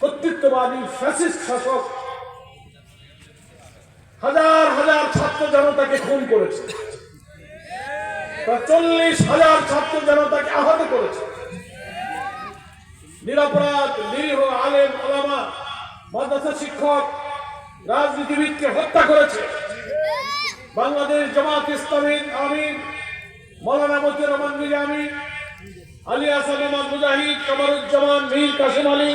কর্তৃত্ববাদী fascist শাসক হাজার হাজার ছাত্র জনতাকে খুন করেছে। চল্লিশ হাজার ছাত্র জনতাকে আহত করেছে। নিরপরাধ, নিরীহ, আলেম আলামা মাদ্রাসা শিক্ষক, রাজনীতিবিদকে হত্যা করেছে। বাংলাদেশ জামাত ইসলামীর আমির, মৌলানা মতিউর রহমান নিজামী আলী হাসান আহমদ মুজাহিদ, কামারুজ্জামান, মীর কাসিম আলী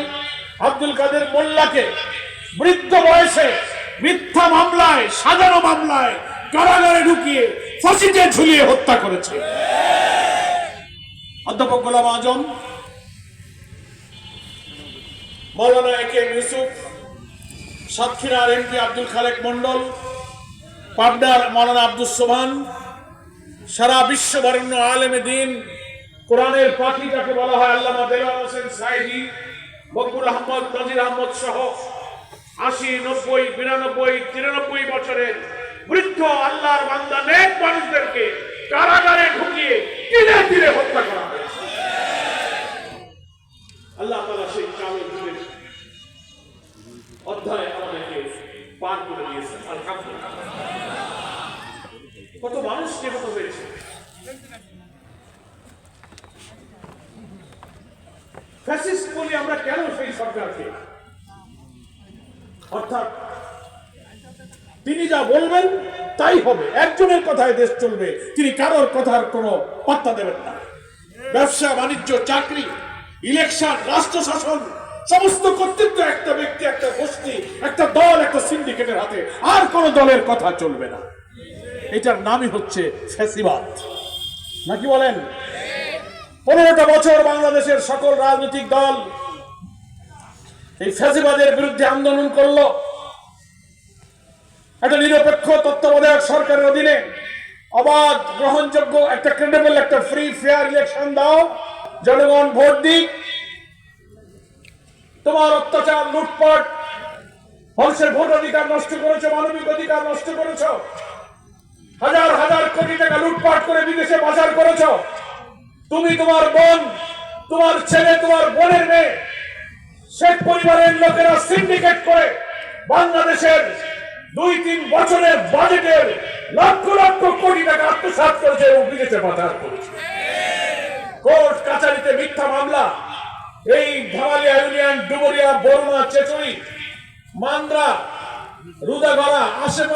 আব্দুল কাদের মোল্লাকে বৃদ্ধ বয়সে মিথ্যা মামলায়, সাজানো মামলায় কারাগারে ঢুকিয়ে ফাঁসিতে ঝুলিয়ে হত্যা করেছে। অধ্যাপক গোলাম আজম, মৌলানা এ কে ইউসুফ, সাতক্ষীরার এমপি আব্দুল খালেক মন্ডল পাবনার মৌলানা আব্দুল সোহান সারা বিশ্ববরণ্য আলেমে দিন কোরআনের পাখি যাকে বলা হয় আল্লামা দেলোয়ার হোসেন সাইদি বকুল আহমদ, নজির আহমদ সহ আশি, নব্বই, বিরানব্বই, তিরানব্বই বছরের বৃদ্ধ আল্লাহর বান্দা নেক মানুষদেরকে কারাগারে ঢুকিয়ে তিলে তিলে হত্যা করা আল্লাহ তালা সেই কালো যুগের অধ্যায় আমাদেরকে পার করে দিয়েছেন। আলহামদুলিল্লাহ। কত মানুষ নিহত হয়েছে ফ্যাসিস্ট বলি আমরা কেন সেই সরকারকে অর্থাৎ তিনি যা বলবেন, তাই হবে। একজনের কথায় দেশ চলবে, তিনি কারোর কথার কোনো পাত্তা দেবেন না। ব্যবসা, বাণিজ্য, চাকরি, ইলেকশন, রাষ্ট্র শাসন, সমস্ত কর্তৃত্ব একটা ব্যক্তি, একটা গোষ্ঠী, একটা দল, একটা সিন্ডিকেটের হাতে। আর কোন দলের কথা চলবে না। এটার নামই হচ্ছে ফ্যাসিবাদ। নাকি বলেন? পনেরোটা বছর বাংলাদেশের সকল রাজনৈতিক দল এই ফ্যাসিবাদের বিরুদ্ধে আন্দোলন করল। একটা নিরপেক্ষ তত্ত্বাবধায়ক সরকারের অধীনে অবাধ গ্রহণযোগ্য একটা ক্রেডেবল একটা ফ্রি ফেয়ার ইলেকশন দাও। জনগণ ভোট দিক। তোমার অত্যাচার, লুটপাট, মানুষের ভোট অধিকার নষ্ট করেছ, মানবিক অধিকার নষ্ট করেছ। হাজার হাজার কোটি টাকা লুটপাট করে বিদেশে বাজার করেছ। তুমি তোমার বোন, তোমার ছেলে, তোমার বোনের মেয়ে শেখ পরিবারের লোকেরা সিন্ডিকেট করে বাংলাদেশের দুই তিন বছরের বাজেটের লক্ষ লক্ষ কোটি টাকা আত্মসাত করেছে এবং বিদেশে পাচার করেছে। কোর্ট কাছারিতে মিথ্যা মামলা। এই ধামালিয়া ইউনিয়ন ডুবরিয়া বরুণা চেচুরি মান্দ্রা রুদাগড়া আশেপাশে